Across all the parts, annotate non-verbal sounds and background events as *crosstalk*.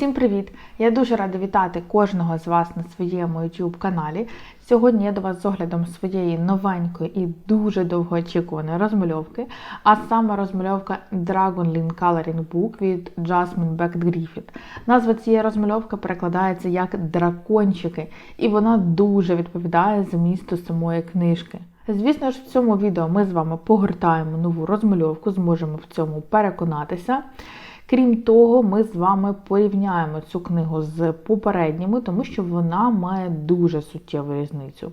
Всім привіт! Я дуже рада вітати кожного з вас на своєму YouTube каналі. Сьогодні я до вас з оглядом своєї новенької і дуже довгоочікуваної розмальовки, а саме розмальовка Dragon Link Coloring Book від Jasmine Beck Griffith. Назва цієї розмальовки перекладається як дракончики, і вона дуже відповідає змісту самої книжки. Звісно ж, в цьому відео ми з вами погортаємо нову розмальовку, зможемо в цьому переконатися. Крім того, ми з вами порівняємо цю книгу з попередніми, тому що вона має дуже суттєву різницю.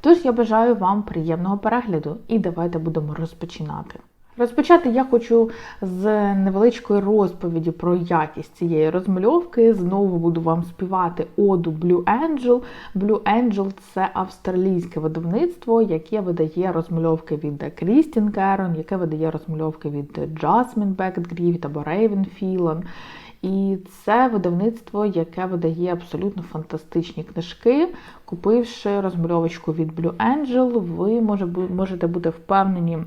Тож я бажаю вам приємного перегляду і давайте будемо розпочинати. Розпочати я хочу з невеличкої розповіді про якість цієї розмальовки. Знову буду вам співати оду Blue Angel. Blue Angel це австралійське видавництво, яке видає розмальовки від Крістін Керон, яке видає розмальовки від Beckett Griffith або Raven Phelan. І це видавництво, яке видає абсолютно фантастичні книжки. Купивши розмальовочку від Blue Angel, ви можете бути впевнені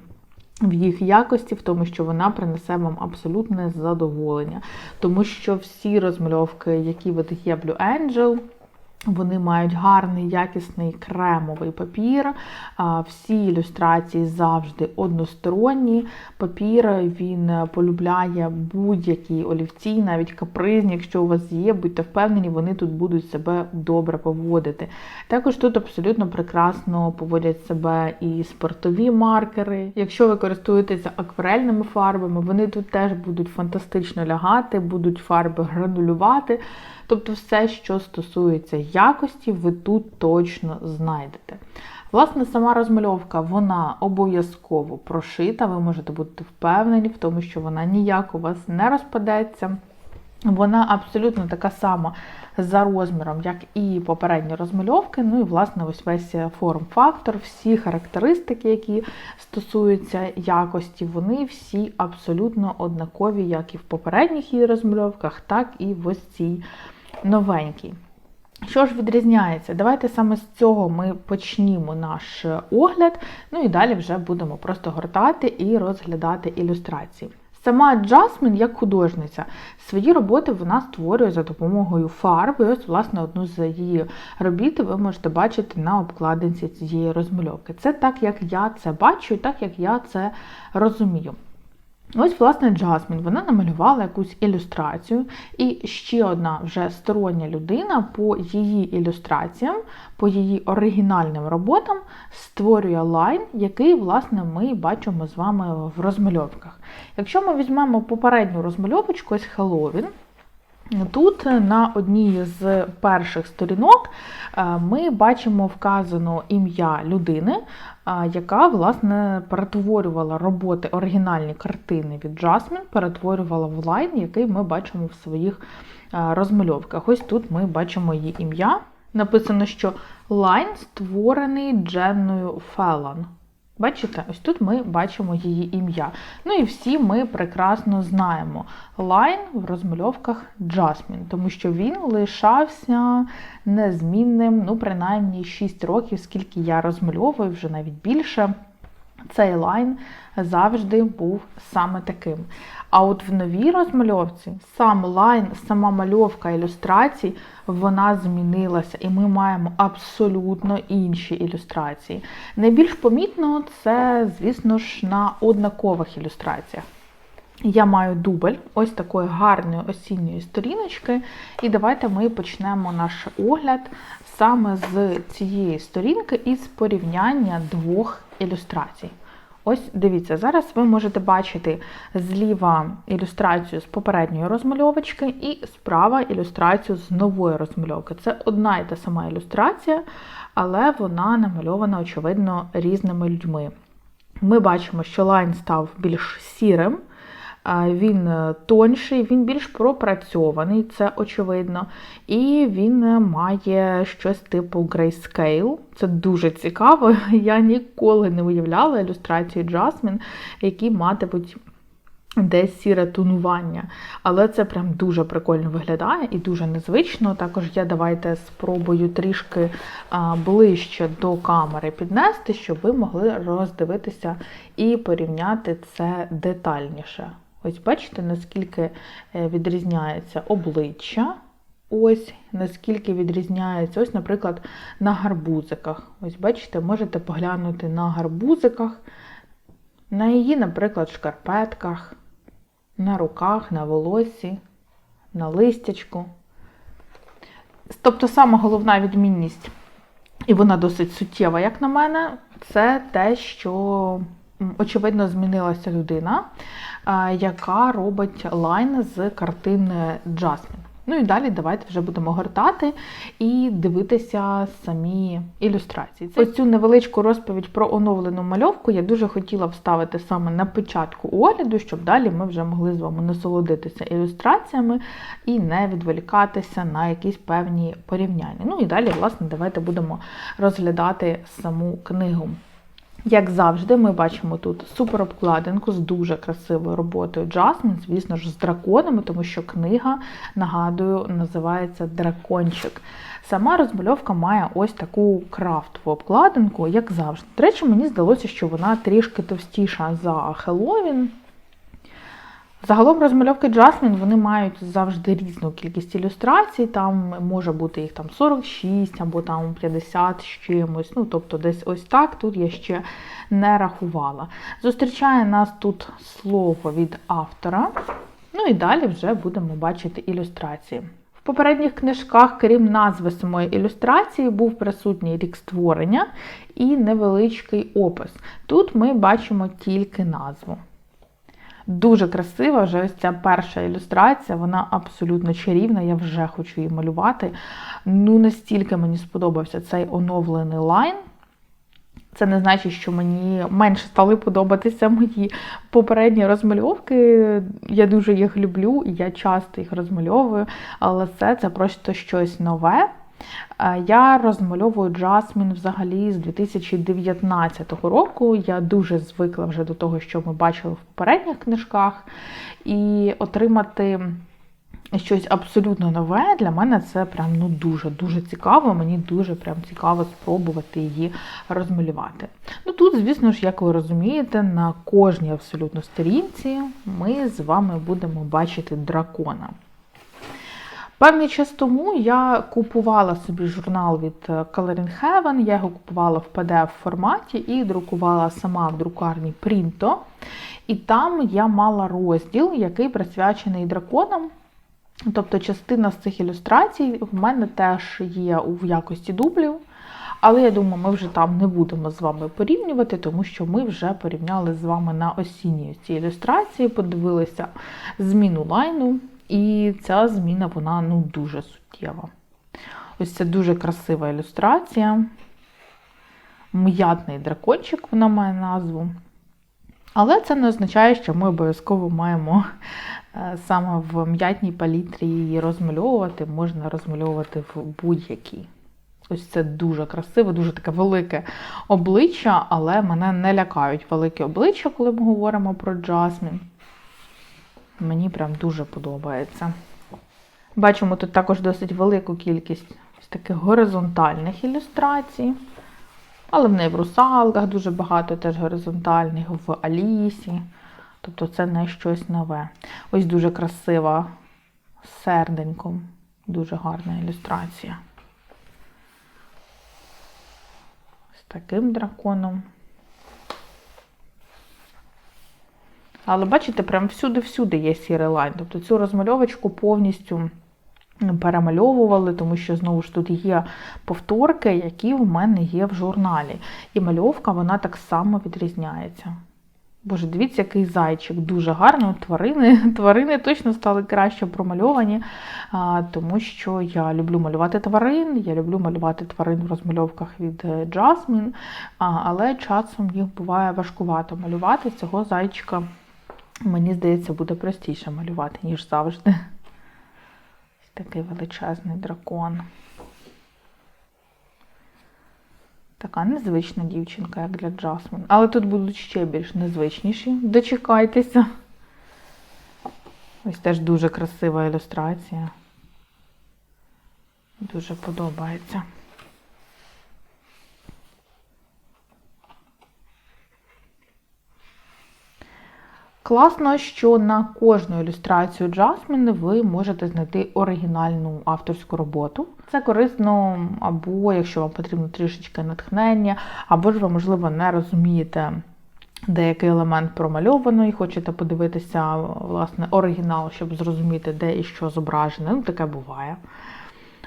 в їх якості, в тому, що вона принесе вам абсолютне задоволення. Тому що всі розмальовки, які видає Blue Angel, вони мають гарний, якісний кремовий папір. Всі ілюстрації завжди односторонні. Папір він полюбляє будь-які олівці, навіть капризні, якщо у вас є, будьте впевнені, вони тут будуть себе добре поводити. Також тут абсолютно прекрасно поводять себе і спортові маркери. Якщо ви користуєтеся акварельними фарбами, вони тут теж будуть фантастично лягати, будуть фарби гранулювати. Тобто, все, що стосується якості, ви тут точно знайдете. Власне, сама розмальовка, вона обов'язково прошита, ви можете бути впевнені в тому, що вона ніяк у вас не розпадеться. Вона абсолютно така сама за розміром, як і попередні розмальовки. Ну і, власне, ось весь форм-фактор, всі характеристики, які стосуються якості, вони всі абсолютно однакові, як і в попередніх її розмальовках, так і в ось цій новенький. Що ж відрізняється? Давайте саме з цього ми почнімо наш огляд, ну і далі вже будемо просто гортати і розглядати ілюстрації. Сама Джасмін, як художниця, свої роботи вона створює за допомогою фарб. І ось, власне, одну з її робіт ви можете бачити на обкладинці цієї розмальовки. Це так, як я це бачу, і так, як я це розумію. Ось, власне, Джасмін, вона намалювала якусь ілюстрацію, і ще одна вже стороння людина по її ілюстраціям, по її оригінальним роботам створює лайн, який, власне, ми бачимо з вами в розмальовках. Якщо ми візьмемо попередню розмальовочку, ось Хеллоуін, Тут на одній з перших сторінок е, ми бачимо вказано ім'я людини, е, яка, власне, перетворювала роботи оригінальні картини від Jasmine, перетворювала в лайн, який ми бачимо в своїх е, розмальовках. Ось тут ми бачимо її ім'я. Написано, що лайн створений Дженною Феллон. Бачите, ось тут ми бачимо її ім'я. Ну і всі ми прекрасно знаємо лайн в розмальовках Джасмін, тому що він лишався незмінним, ну, принаймні 6 років, скільки я розмальовую, вже навіть більше. Цей лайн завжди був саме таким. А от в новій розмальовці сам лайн, сама мальовка ілюстрацій, вона змінилася, і ми маємо абсолютно інші ілюстрації. Найбільш помітно це, звісно ж, на однакових ілюстраціях. Я маю дубль ось такої гарної осінньої сторіночки. І давайте ми почнемо наш огляд саме з цієї сторінки із порівняння двох ілюстрацій. Ось дивіться, зараз ви можете бачити зліва ілюстрацію з попередньої розмальовочки і справа ілюстрацію з нової розмальовки. Це одна і та сама ілюстрація, але вона намальована, очевидно, різними людьми. Ми бачимо, що лайн став більш сірим він е, тонший, він більш пропрацьований, це очевидно. І він е, має щось типу grayscale. Це дуже цікаво. *laughs* Я ніколи не уявляла ілюстрації Jasmine, які матимуть. Десь сіре тонування, але це прям дуже прикольно виглядає і дуже незвично. Також я давайте спробую трішки ближче до камери піднести, щоб ви могли роздивитися і порівняти це детальніше. Ось бачите, наскільки е, відрізняється обличчя. Ось наскільки відрізняється, ось, наприклад, на гарбузиках. Ось бачите, можете поглянути на гарбузиках, на її, наприклад, шкарпетках, на руках, на волосі, на листячку. Тобто, сама головна відмінність, і вона досить суттєва, як на мене, це те, що очевидно змінилася людина, яка робить лайн з картини Джасмін. Ну і далі давайте вже будемо гортати і дивитися самі ілюстрації. Ось цю невеличку розповідь про оновлену мальовку я дуже хотіла вставити саме на початку огляду, щоб далі ми вже могли з вами насолодитися ілюстраціями і не відволікатися на якісь певні порівняння. Ну і далі, власне, давайте будемо розглядати саму книгу. Як завжди, ми бачимо тут суперобкладинку з дуже красивою роботою Джасмін, звісно ж, з драконами, тому що книга, нагадую, називається Дракончик. Сама розмальовка має ось таку крафтову обкладинку, як завжди. До речі, мені здалося, що вона трішки товстіша за Хеллоуін. Загалом розмальовки Джасмін вони мають завжди різну кількість ілюстрацій. Там може бути їх там 46 або там 50 з чимось. Ну, тобто, десь ось так. Тут я ще не рахувала. Зустрічає нас тут слово від автора. Ну і далі вже будемо бачити ілюстрації. В попередніх книжках, крім назви самої ілюстрації, був присутній рік створення і невеличкий опис. Тут ми бачимо тільки назву. Дуже красива, вже ось ця перша ілюстрація, вона абсолютно чарівна, я вже хочу її малювати. Ну, настільки мені сподобався цей оновлений лайн. Це не значить, що мені менше стали подобатися мої попередні розмальовки. Я дуже їх люблю, і я часто їх розмальовую, але це, це просто щось нове. Е, Я розмальовую Джасмін взагалі з 2019 року. Я дуже звикла вже до того, що ми бачили в попередніх книжках, і отримати щось абсолютно нове для мене це прям ну дуже дуже цікаво. Мені дуже прям цікаво спробувати її розмалювати. Ну тут, звісно ж, як ви розумієте, на кожній абсолютно сторінці ми з вами будемо бачити дракона. Певний час тому я купувала собі журнал від е, Coloring Heaven, я його купувала в PDF форматі і друкувала сама в друкарні Printo. І там я мала розділ, який присвячений драконам. Тобто частина з цих ілюстрацій в мене теж є у якості дублів. Але я думаю, ми вже там не будемо з вами порівнювати, тому що ми вже порівняли з вами на осінній ці ілюстрації, подивилися зміну лайну. І ця зміна, вона ну, дуже суттєва. Ось це дуже красива ілюстрація. М'ятний дракончик, вона має назву. Але це не означає, що ми обов'язково маємо е, саме в м'ятній палітрі її розмальовувати, можна розмальовувати в будь-якій. Ось це дуже красиво, дуже таке велике обличчя, але мене не лякають великі обличчя, коли ми говоримо про Джасмін. Мені прям дуже подобається. Бачимо тут також досить велику кількість ось таких горизонтальних ілюстрацій. Але в неї в русалках дуже багато теж горизонтальних, в Алісі. Тобто це не щось нове. Ось дуже красива з серденьком. Дуже гарна ілюстрація. З таким драконом. Але бачите, прям всюди-всюди є сірий лайн. Тобто цю розмальовочку повністю перемальовували, тому що, знову ж тут є повторки, які в мене є в журналі. І мальовка вона так само відрізняється. Боже, дивіться, який зайчик, дуже гарно. Тварини *laughs* тварини точно стали краще промальовані, тому що я люблю малювати тварин, я люблю малювати тварин в розмальовках від Jasmine, але часом їх буває важкувато малювати. Цього зайчика, мені здається, буде простіше малювати, ніж завжди. Ось такий величезний дракон. Така незвична дівчинка, як для Джасмін. Але тут будуть ще більш незвичніші. Дочекайтеся. Ось теж дуже красива ілюстрація. Дуже подобається. Класно, що на кожну ілюстрацію Jasmine ви можете знайти оригінальну авторську роботу. Це корисно, або якщо вам потрібно трішечки натхнення, або ж ви, можливо, не розумієте деякий елемент промальовано і хочете подивитися власне оригінал, щоб зрозуміти, де і що зображене. Ну, таке буває.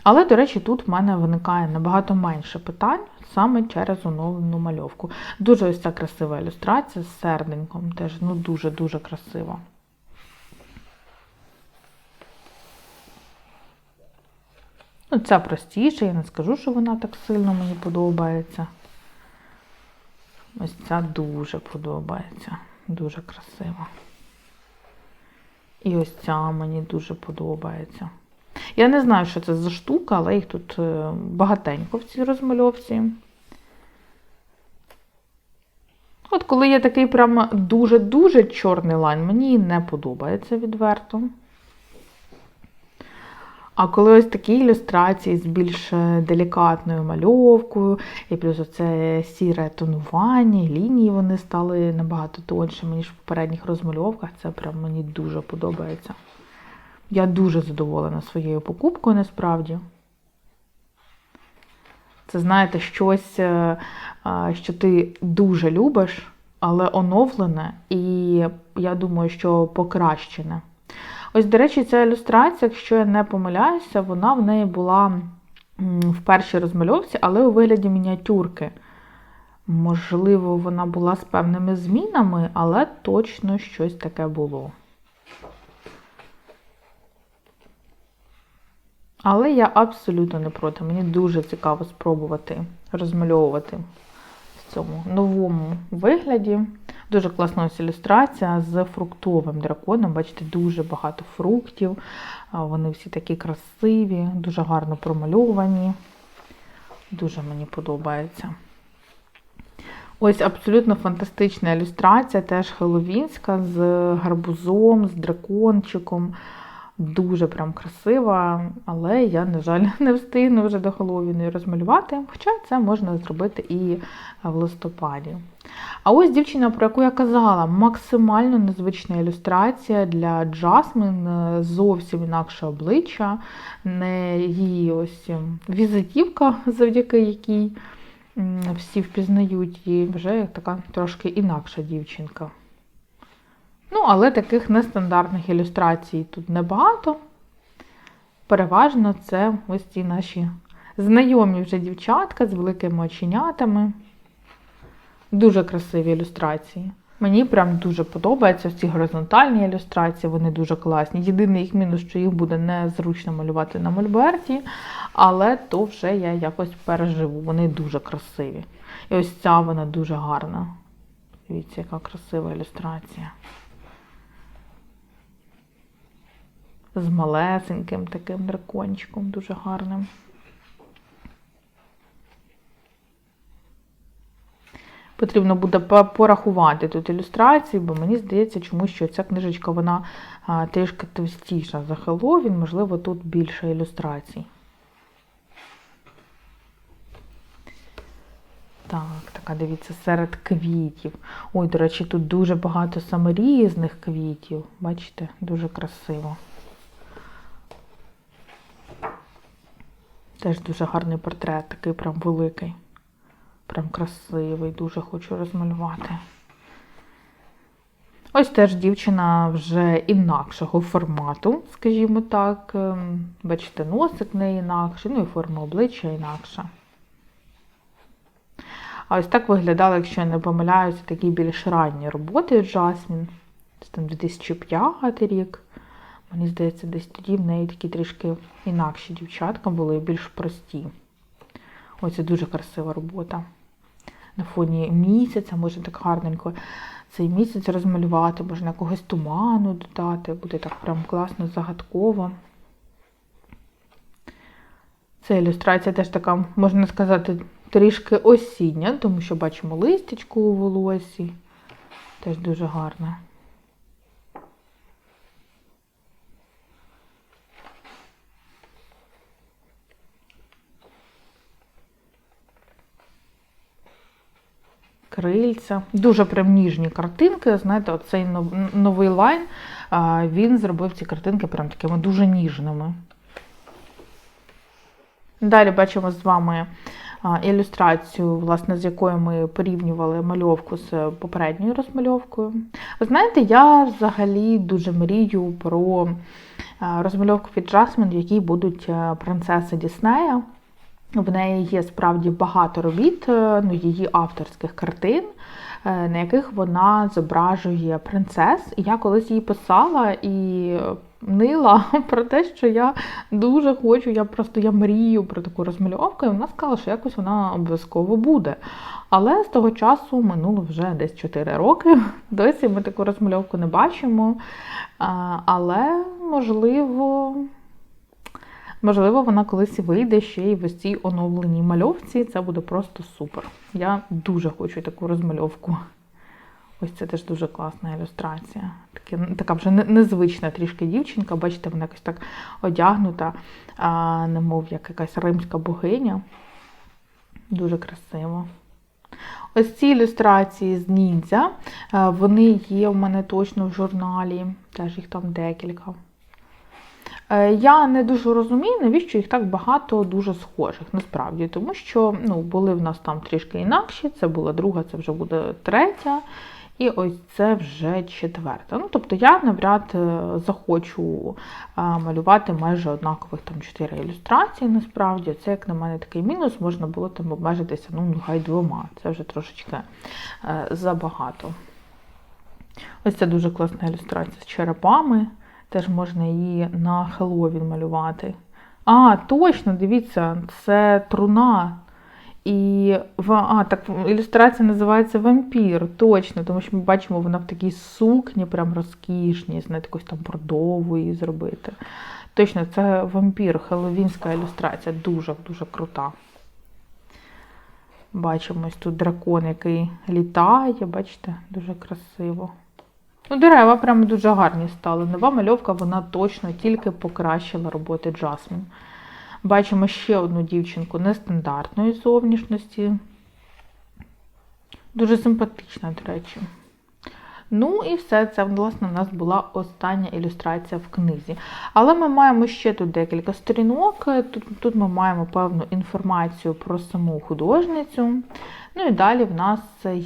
Але, до речі, тут в мене виникає набагато менше питань саме через оновлену мальовку. Дуже ось ця красива ілюстрація з серденьком, теж ну дуже-дуже красива. Ну, Ця простіша, я не скажу, що вона так сильно мені подобається. Ось ця дуже подобається, дуже красива. І ось ця мені дуже подобається. Я не знаю, що це за штука, але їх тут е, багатенько в цій розмальовці. От коли є такий прямо дуже-дуже чорний лайн, мені не подобається відверто. А коли ось такі ілюстрації з більш е, делікатною мальовкою, і плюс оце сіре тонування, лінії вони стали набагато тоншими, ніж в попередніх розмальовках, це прям мені дуже подобається. Я дуже задоволена своєю покупкою насправді. Це, знаєте, щось, е, що ти дуже любиш, але оновлене, і я думаю, що покращене. Ось, до речі, ця ілюстрація, якщо я не помиляюся, вона в неї була в першій розмальовці, але у вигляді мініатюрки. Можливо, вона була з певними змінами, але точно щось таке було. Але я абсолютно не проти. Мені дуже цікаво спробувати розмальовувати в цьому новому вигляді. Дуже класна ось ілюстрація з фруктовим драконом. Бачите, дуже багато фруктів. Вони всі такі красиві, дуже гарно промальовані. Дуже мені подобається. Ось абсолютно фантастична ілюстрація, теж хеловінська, з гарбузом, з дракончиком. Дуже прям красива, але я, на жаль, *laughs* не встигну вже до Хеллоуіну розмалювати, хоча це можна зробити і в листопаді. А ось дівчина, про яку я казала, максимально незвична ілюстрація для Джасмін, зовсім інакше обличчя, не її ось візитівка, *laughs* завдяки якій всі впізнають її, вже така трошки інакша дівчинка. Ну, але таких нестандартних ілюстрацій тут небагато. Переважно це ось ці наші знайомі вже дівчатка з великими оченятами. Дуже красиві ілюстрації. Мені прям дуже подобаються ці горизонтальні ілюстрації, вони дуже класні. Єдиний їх мінус, що їх буде незручно малювати на мольберті, але то вже я якось переживу. Вони дуже красиві. І ось ця вона дуже гарна. Дивіться, яка красива ілюстрація. З малесеньким таким дракончиком, дуже гарним. Потрібно буде порахувати тут ілюстрації, бо мені здається, чомусь що ця книжечка вона трішки товстіша за Хеллоуін, можливо, тут більше ілюстрацій. Так, така, дивіться, серед квітів. Ой, до речі, тут дуже багато саме різних квітів. Бачите, дуже красиво. Теж дуже гарний портрет, такий прям великий. Прям красивий, дуже хочу розмалювати. Ось теж дівчина вже інакшого формату, скажімо так. Ем, бачите, носик не інакший, ну і форма обличчя інакша. А ось так виглядало, якщо я не помиляюся, такі більш ранні роботи Жасмін. Це там 2005 рік. Мені здається, десь тоді в неї такі трішки інакші дівчатка були, більш прості. Ось це дуже красива робота. На фоні місяця можна так гарненько цей місяць розмалювати, можна якогось туману додати, буде так прям класно, загадково. Ця ілюстрація теж така, можна сказати, трішки осіння, тому що бачимо листячку у волосі. Теж дуже гарна. Крильця. Дуже прям ніжні картинки. Знаєте, оцей новий лайн, він зробив ці картинки прям такими дуже ніжними. Далі бачимо з вами ілюстрацію, власне, з якою ми порівнювали мальовку з попередньою розмальовкою. Ви знаєте, я взагалі дуже мрію про розмальовку від Жасмін, в якій будуть принцеси Діснея. В неї є справді багато робіт, е, ну, її авторських картин, е, на яких вона зображує принцес. І я колись їй писала і нила *laughs* про те, що я дуже хочу, я просто я мрію про таку розмальовку, і вона сказала, що якось вона обов'язково буде. Але з того часу минуло вже десь 4 роки. *laughs* Досі ми таку розмальовку не бачимо. Але можливо. Можливо, вона колись вийде ще й в ось цій оновленій мальовці. Це буде просто супер. Я дуже хочу таку розмальовку. Ось це теж дуже класна ілюстрація. Таке, така вже незвична трішки дівчинка. Бачите, вона якось так одягнута, а, немов як якась римська богиня. Дуже красиво. Ось ці ілюстрації з ніндзя. е, Вони є в мене точно в журналі, теж їх там декілька. Е, Я не дуже розумію, навіщо їх так багато дуже схожих, насправді, тому що ну, були в нас там трішки інакші, це була друга, це вже буде третя, і ось це вже четверта. Ну, тобто я навряд е, захочу е, малювати майже однакових там чотири ілюстрації, насправді. Це, як на мене, такий мінус, можна було там обмежитися, ну, нехай двома. Це вже трошечки забагато. Ось це дуже класна ілюстрація з черепами. Теж можна її на Хеллоуін малювати. А, точно, дивіться, це труна. І а, так ілюстрація називається вампір, точно, тому що ми бачимо, вона в такій сукні, прям розкішній, знаєте, якось там бордову її зробити. Точно, це вампір, хеллоуінська ілюстрація, дуже-дуже крута. Бачимо ось тут дракон, який літає, бачите, дуже красиво. Ну, дерева прямо дуже гарні стали. Нова мальовка, вона точно тільки покращила роботи Джасмін. Бачимо ще одну дівчинку нестандартної зовнішності. Дуже симпатична, до речі. Ну і все, це, власне, у нас була остання ілюстрація в книзі. Але ми маємо ще тут декілька сторінок. Тут, тут ми маємо певну інформацію про саму художницю. Ну і далі в нас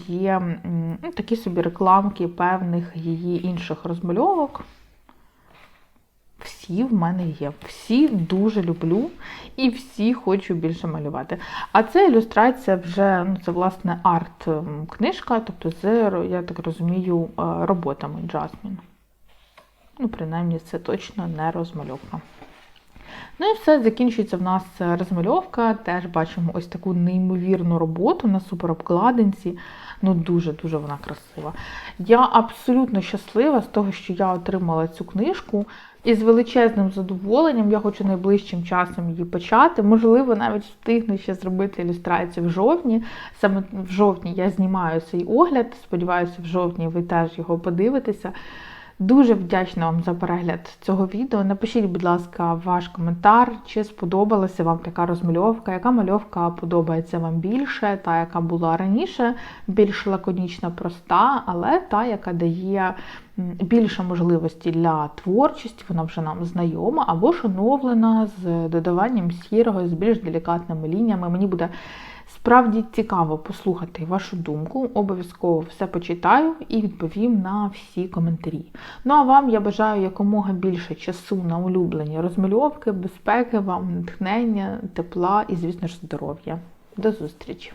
є ну, такі собі рекламки певних її інших розмальовок. Всі в мене є. Всі дуже люблю і всі хочу більше малювати. А це ілюстрація вже, ну це власне арт-книжка, тобто з, я так розумію, е, роботами Джасмін. Ну, принаймні, це точно не розмальовка. Ну і все, закінчується в нас розмальовка. Теж бачимо ось таку неймовірну роботу на суперобкладинці. Ну, дуже-дуже вона красива. Я абсолютно щаслива з того, що я отримала цю книжку. І з величезним задоволенням я хочу найближчим часом її почати. Можливо, навіть встигну ще зробити ілюстрацію в жовтні. Саме в жовтні я знімаю цей огляд. Сподіваюся, в жовтні ви теж його подивитеся. Дуже вдячна вам за перегляд цього відео. Напишіть, будь ласка, ваш коментар, чи сподобалася вам така розмальовка, яка мальовка подобається вам більше, та, яка була раніше, більш лаконічна, проста, але та, яка дає більше можливості для творчості, вона вже нам знайома, або ж оновлена з додаванням сірого, з більш делікатними лініями. Мені буде Справді цікаво послухати вашу думку. Обов'язково все почитаю і відповім на всі коментарі. Ну а вам я бажаю якомога більше часу на улюблені розмальовки, безпеки, вам натхнення, тепла і, звісно ж, здоров'я. До зустрічі!